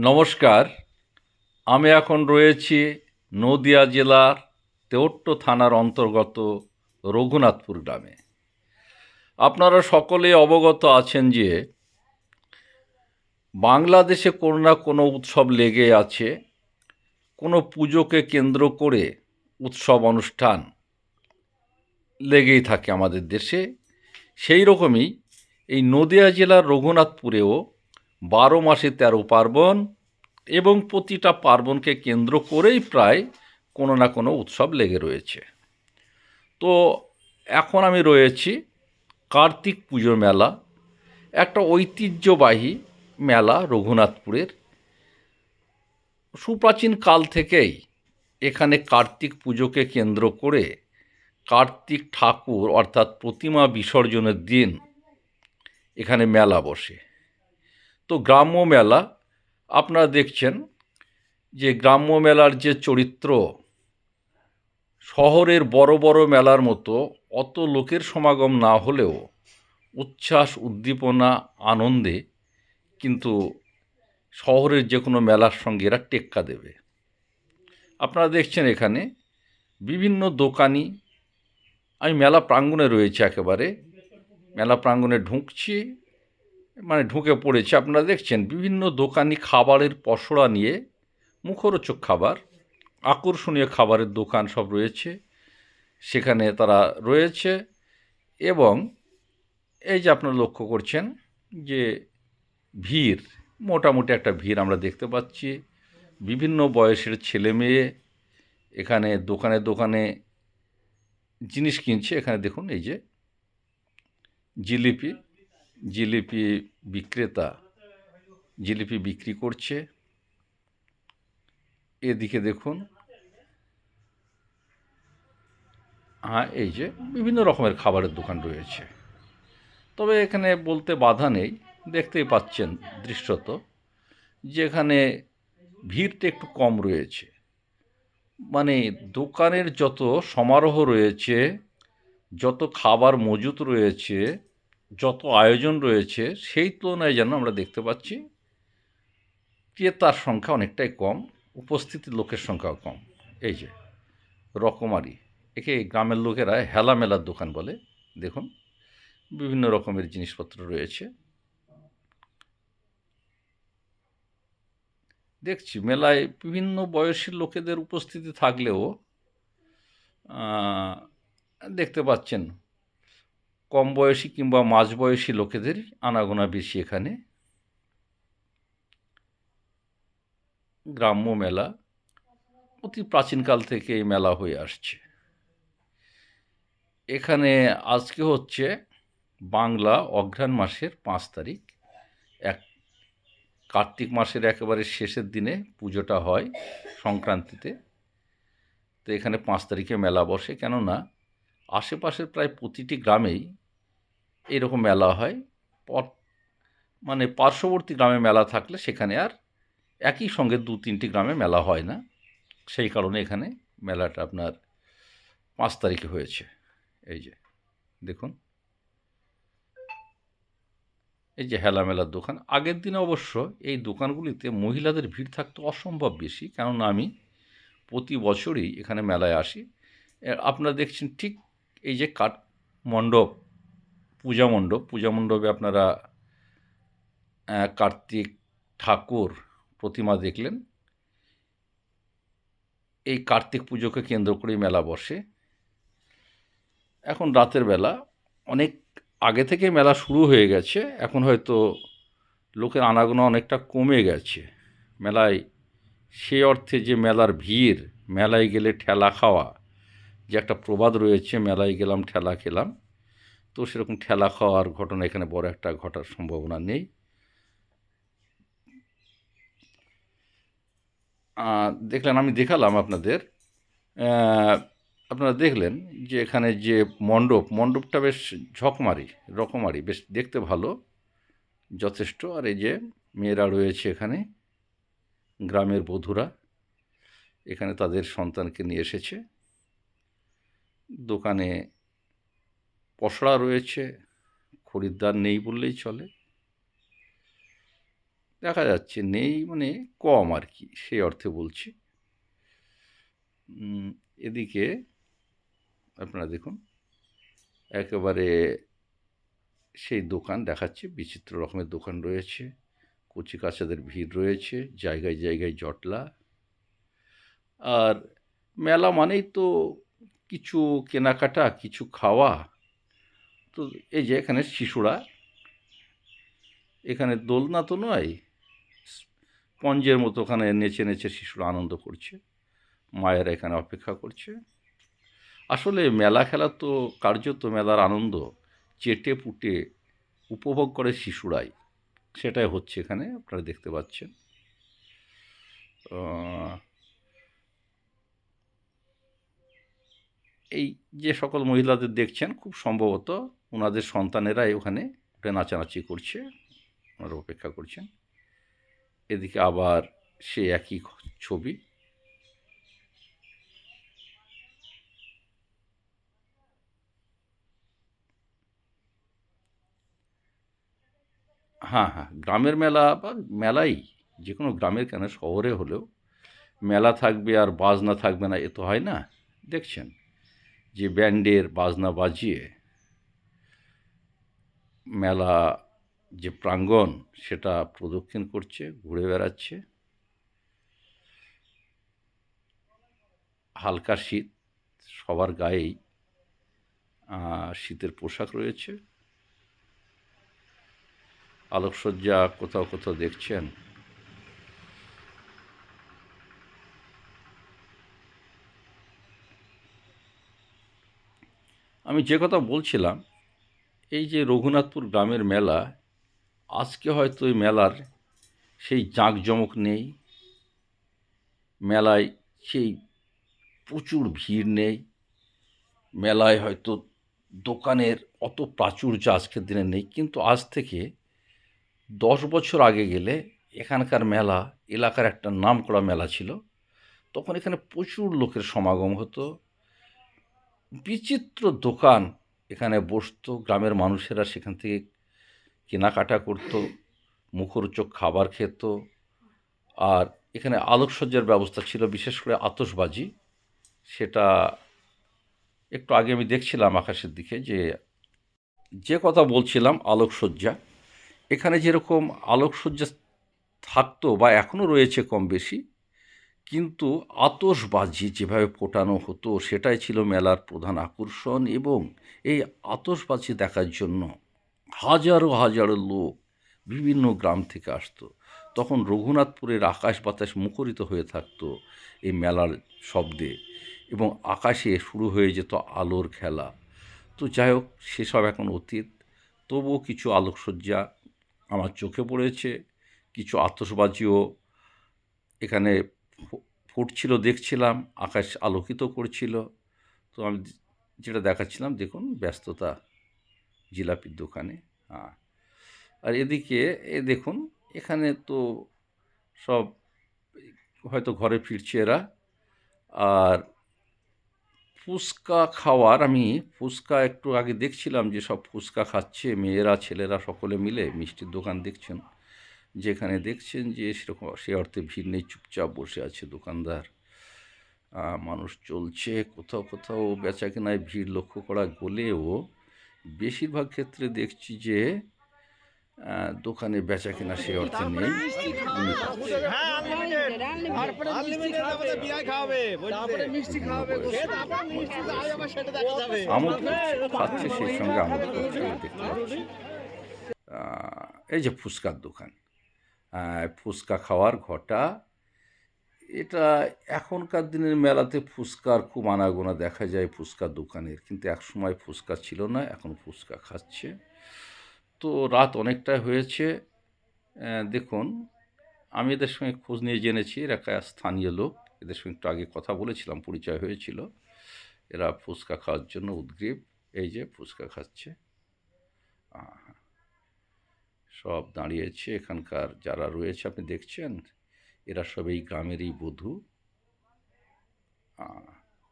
নমস্কার। আমি এখন রয়েছি নদিয়া জেলার তেহট্ট থানার অন্তর্গত রঘুনাথপুর গ্রামে। আপনারা সকলে অবগত আছেন যে বাংলাদেশে কোনো না কোনো উৎসব লেগে আছে। কোনো পুজোকে কেন্দ্র করে উৎসব অনুষ্ঠান লেগেই থাকে আমাদের দেশে। সেই রকমই এই নদিয়া জেলার রঘুনাথপুরেও বারো মাসে তেরো পার্বণ এবং প্রতিটা পার্বণকে কেন্দ্র করেই প্রায় কোনো না কোনো উৎসব লেগে রয়েছে। তো এখন আমি রয়েছি কার্তিক পুজো মেলা, একটা ঐতিহ্যবাহী মেলা রঘুনাথপুরের। সুপ্রাচীন কাল থেকেই এখানে কার্তিক পুজোকে কেন্দ্র করে কার্তিক ঠাকুর অর্থাৎ প্রতিমা বিসর্জনের দিন এখানে মেলা বসে। তো গ্রাম্য মেলা, আপনারা দেখছেন যে গ্রাম্য মেলার যে চরিত্র, শহরের বড় বড় মেলার মতো অত লোকের সমাগম না হলেও উচ্ছ্বাস, উদ্দীপনা, আনন্দে কিন্তু শহরের যে কোনো মেলার সঙ্গে এরা টেক্কা দেবে। আপনারা দেখছেন এখানে বিভিন্ন দোকানি, আমি মেলা প্রাঙ্গণে রয়েছে একেবারে, মেলা প্রাঙ্গণে ঢুকছি মানে ঢুকে পড়েছে। আপনারা দেখছেন বিভিন্ন দোকানি খাবারের পসরা নিয়ে মুখরোচক খাবার, আকর্ষণীয় খাবারের দোকান সব রয়েছে, সেখানে তারা রয়েছে এবং এই যে আপনারা লক্ষ্য করছেন যে ভিড়, মোটামুটি একটা ভিড় আমরা দেখতে পাচ্ছি। বিভিন্ন বয়সের ছেলে মেয়ে এখানে দোকানে দোকানে জিনিস কিনছে। এখানে দেখুন এই যে জিলিপি জিলিপি বিক্রেতা জিলিপি বিক্রি করছে। এদিকে দেখুন হ্যাঁ এই যে বিভিন্ন রকমের খাবারের দোকান রয়েছে। তবে এখানে বলতে বাধা নেই, দেখতেই পাচ্ছেন দৃশ্যত, যেখানে ভিড়টা একটু কম রয়েছে। মানে দোকানের যত সমারোহ রয়েছে, যত খাবার মজুত রয়েছে যত আয়োজন রয়েছে, সেই তুলনায় যেন আমরা দেখতে পাচ্ছি ক্রেতার সংখ্যা অনেকটাই কম, উপস্থিতি লোকের সংখ্যাও কম। এই যে, রকমারি, একে গ্রামের লোকেরা হেলা মেলার দোকান বলে, দেখুন, বিভিন্ন রকমের জিনিসপত্র রয়েছে। দেখছি, মেলায় বিভিন্ন বয়সী লোকেদের উপস্থিতি থাকলেও দেখতে পাচ্ছেন কম বয়সী কিংবা মাঝবয়সী লোকেদের আনাগোনা বেশি এখানে। গ্রাম্য মেলা অতি প্রাচীনকাল থেকে এই মেলা হয়ে আসছে। এখানে আজকে হচ্ছে বাংলা অঘ্রাণ মাসের পাঁচ তারিখ। এক কার্তিক মাসের একেবারে শেষের দিনে পুজোটা হয় সংক্রান্তিতে। তো এখানে পাঁচ তারিখে মেলা বসে। কেননা আশেপাশের প্রায় প্রতিটি গ্রামেই এরকম মেলা হয়। মানে পার্শ্ববর্তী গ্রামে মেলা থাকলে সেখানে আর একই সঙ্গে দু তিনটি গ্রামে মেলা হয় না। সেই কারণে এখানে মেলাটা আপনার পাঁচ তারিখে হয়েছে। এই যে, দেখুন। এই যে হেলা মেলার দোকান। আগের দিনে অবশ্য এই দোকানগুলিতে মহিলাদের ভিড় থাকতো অসম্ভব বেশি। কেননা আমি প্রতি বছরই এখানে মেলায় আসি। আপনারা দেখছেন ঠিক এই যে কাঠ মণ্ডপ পূজা মণ্ডপ। পূজা মণ্ডপে আপনারা কার্তিক ঠাকুর প্রতিমা দেখলেন। এই কার্তিক পুজোকে কেন্দ্র করেই মেলা বসে। এখন রাতের বেলা, অনেক আগে থেকে মেলা শুরু হয়ে গেছে। এখন হয়তো লোকের আনাগোনা অনেকটা কমে গেছে। মেলায় সে অর্থে যে মেলার ভিড়, মেলায় গেলে ঠেলা খাওয়া, যে একটা প্রবাদ রয়েছে, মেলায় গেলাম, ঠেলা খেলাম। তো সেরকম ঠেলা খাওয়ার ঘটনা এখানে বড় একটা ঘটার সম্ভাবনা নেই। দেখলেন, আমি দেখালাম আপনাদের। আপনারা দেখলেন যে এখানে যে মণ্ডপ, মণ্ডপটা বেশ ঝকমারি, রকমারি, বেশ দেখতে ভালো, যথেষ্ট। আর এই যে মেয়েরা রয়েছে এখানে, গ্রামের বধূরা, এখানে তাদের সন্তানকে নিয়ে এসেছে। দোকানে পসড়া রয়েছে, খরিদ্দার নেই বললেই চলে। দেখা যাচ্ছে নেই মানে কম আর কি সেই অর্থে বলছি। এদিকে আপনারা দেখুন, একেবারে সেই দোকান দেখাচ্ছে, বিচিত্র রকমের দোকান রয়েছে, কচি কাচাদের ভিড় রয়েছে, জায়গায় জায়গায় জটলা। আর মেলা মানেই তো কিছু কেনাকাটা, কিছু খাওয়া তো এই যে এখানে শিশুরা, এখানে দোলনা তো নয়, স্পঞ্জের মতো ওখানে নেচে নেচে শিশুরা আনন্দ করছে, মায়েরা এখানে অপেক্ষা করছে। আসলে মেলা খেলা তো কার্যত মেলার আনন্দ, চেটে পুটে উপভোগ করে শিশুরাই, সেটাই হচ্ছে এখানে, আপনারা দেখতে পাচ্ছেন। এই যে সকল মহিলাদের দেখছেন, খুব সম্ভবত ওনাদের সন্তানেরাই ওখানে উঠে নাচানাচি করছে, ওনারা অপেক্ষা করছেন। এদিকে আবার সে একই ছবি। হ্যাঁ হ্যাঁ গ্রামের মেলা বা মেলাই, যে কোনো গ্রামের কেন, শহরে হলেও মেলা থাকবে আর বাজনা থাকবে না, এ তো হয় না, দেখছেন। যে ব্যান্ডের বাজনা বাজিয়ে মেলা যে প্রাঙ্গণ, সেটা প্রদক্ষিণ করছে, ঘুরে বেড়াচ্ছে। হালকা শীত, সবার গায়েই শীতের পোশাক রয়েছে। আলোকসজ্জা কোথাও কোথাও দেখছেন আমি যে কথা বলছিলাম, এই যে রঘুনাথপুর গ্রামের মেলা, আজকে হয়তো এই মেলার সেই জাঁকজমক নেই, মেলায় সেই প্রচুর ভিড় নেই, মেলায় হয়তো দোকানের অত প্রাচুর্য আজকের দিনে নেই, কিন্তু আজ থেকে দশ বছর আগে গেলে এখানকার মেলা, এলাকার একটা নামকরা মেলা ছিল, তখন এখানে প্রচুর লোকের সমাগম হতো বিচিত্র দোকান এখানে বসতো, গ্রামের মানুষেরা সেখান থেকে কেনাকাটা করতো, মুখরোচক খাবার খেত। আর এখানে আলোকসজ্জার ব্যবস্থা ছিল, বিশেষ করে আতসবাজি সেটা একটু আগে আমি দেখছিলাম আকাশের দিকে যে যে কথা বলছিলাম, আলোকসজ্জা, এখানে যেরকম আলোকসজ্জা থাকতো বা এখনও রয়েছে কম বেশি কিন্তু আতশবাজি যেভাবে ফোটানো হতো, সেটাই ছিল মেলার প্রধান আকর্ষণ এবং এই আতশবাজি দেখার জন্য হাজারো হাজারো লোক বিভিন্ন গ্রাম থেকে আসতো। তখন রঘুনাথপুরের আকাশ বাতাস মুখরিত হয়ে থাকতো এই মেলার শব্দে এবং আকাশে শুরু হয়ে যেত আলোর খেলা। তো যাই হোক, সেসব এখন অতীত। তবুও কিছু আলোকসজ্জা আমার চোখে পড়েছে, কিছু আতসবাজিও এখানে ফুটছিল, দেখছিলাম, আকাশ আলোকিত করছিল। তো আমি যেটা দেখাচ্ছিলাম, দেখুন, ব্যস্ততা, জিলাপির দোকানে হ্যাঁ। আর এদিকে, এ দেখুন, এখানে তো সব, হয়তো ঘরে ফিরছে এরা। আর ফুচকা খাওয়ার, আমি ফুচকা একটু আগে দেখছিলাম যে সব ফুচকা খাচ্ছে, মেয়েরা, ছেলেরা সকলে মিলে, মিষ্টির দোকান দেখছেন। যেখানে দেখছেন যে সেরকম সে অর্থে ভিড় নেই চুপচাপ বসে আছে দোকানদার মানুষ চলছে কোথাও কোথাও বেচা কেনায় ভিড় লক্ষ্য করা গলেও বেশিরভাগ ক্ষেত্রে দেখছি যে দোকানে বেচা কেনা সে অর্থে নেই। হ্যাঁ আমোদ খাচ্ছে সেই সঙ্গে আমোদ করছে দেখতে পাচ্ছি এই যে ফুচকার দোকান ফুচকা খাওয়ার ঘটা। এটা এখনকার দিনের মেলাতে ফুচকার খুব আনাগোনা দেখা যায় ফুচকার দোকানের। কিন্তু এক সময় ফুচকা ছিল না এখন ফুচকা খাচ্ছে। তো রাত অনেকটাই হয়েছে। দেখুন আমি এদের সঙ্গে খোঁজ নিয়ে জেনেছি। এরা স্থানীয় লোক। এদের সঙ্গে একটু আগে কথা বলেছিলাম পরিচয় হয়েছিল। এরা ফুচকা খাওয়ার জন্য উদ্গ্রীব। এই যে ফুচকা খাচ্ছে। আহ, সব দাঁড়িয়েছে, এখানকার যারা রয়েছে, আপনি দেখছেন, এরা সব এই গ্রামেরই বধূ।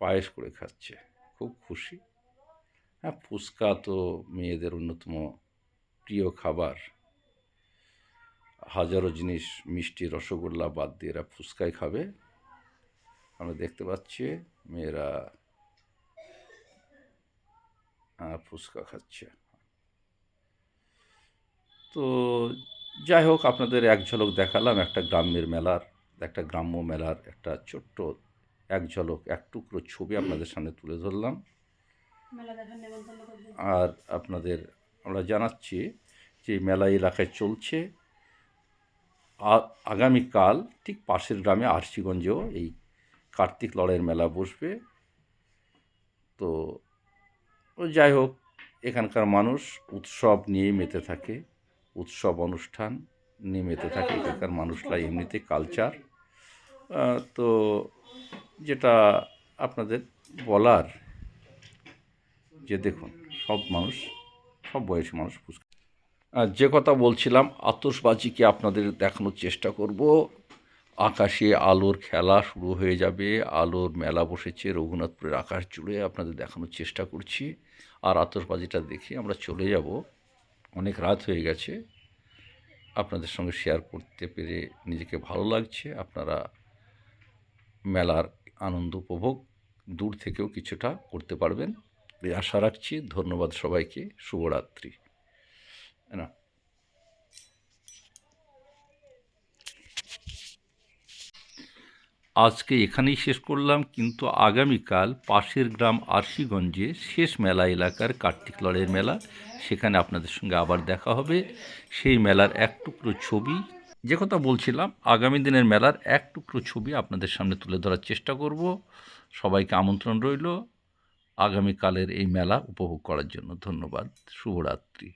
পায়েস করে খাচ্ছে, খুব খুশি। হ্যাঁ ফুচকা তো মেয়েদের অন্যতম প্রিয় খাবার। হাজারো জিনিস, মিষ্টি, রসগোল্লা বাদ দিয়ে এরা ফুচকাই খাবে। আমরা দেখতে পাচ্ছি, মেয়েরা ফুচকা খাচ্ছে। তো যাই হোক আপনাদের এক ঝলক দেখালাম একটা গ্রামের মেলার একটা গ্রাম্য মেলার একটা ছোট্ট এক ঝলক এক টুকরো ছবি আপনাদের সামনে তুলে ধরলাম। আর আপনাদের আমরা জানাচ্ছি যে মেলা এলাকায় চলছে। আগামীকাল ঠিক পাশের গ্রামে আরশিগঞ্জেও এই কার্তিক লড়াইয়ের মেলা বসবে। তো যাই হোক এখানকার মানুষ উৎসব নিয়ে মেতে থাকে। উৎসব অনুষ্ঠান নিয়ে মেতে থাকে, এখানকার মানুষরা এমনিতে কালচার তো যেটা আপনাদের বলার, যে দেখুন, সব মানুষ, সব বয়সী মানুষ ফুচকা যে কথা বলছিলাম আতসবাজিকে আপনাদের দেখানোর চেষ্টা করব? আকাশে আলোর খেলা শুরু হয়ে যাবে, আলোর মেলা বসেছে, রঘুনাথপুরের আকাশ জুড়ে আপনাদের দেখানোর চেষ্টা করছি। আর আতসবাজিটা দেখে আমরা চলে যাব। অনেক রাত হয়ে গেছে। আপনাদের সঙ্গে শেয়ার করতে পেরে নিজেকে ভালো লাগছে। আপনারা মেলার আনন্দ উপভোগ দূর থেকেও কিছুটা করতে পারবেন। এই আশা রাখছি, ধন্যবাদ সবাইকে। শুভরাত্রি। না। আজকে এখানেই শেষ করলাম, কিন্তু আগামীকাল পাশের গ্রাম আরশিগঞ্জে শেষ মেলা এলাকার কার্তিক লড়াইয়ের মেলা। সেখানে আপনাদের সঙ্গে আবার দেখা হবে। সেই মেলার এক টুকরো ছবি, যে কথা বলছিলাম, আগামী দিনের মেলার এক টুকরো ছবি আপনাদের সামনে তুলে ধরার চেষ্টা করব। সবাইকে আমন্ত্রণ রইল। আগামীকালের এই মেলা উপভোগ করার জন্য ধন্যবাদ। শুভরাত্রি।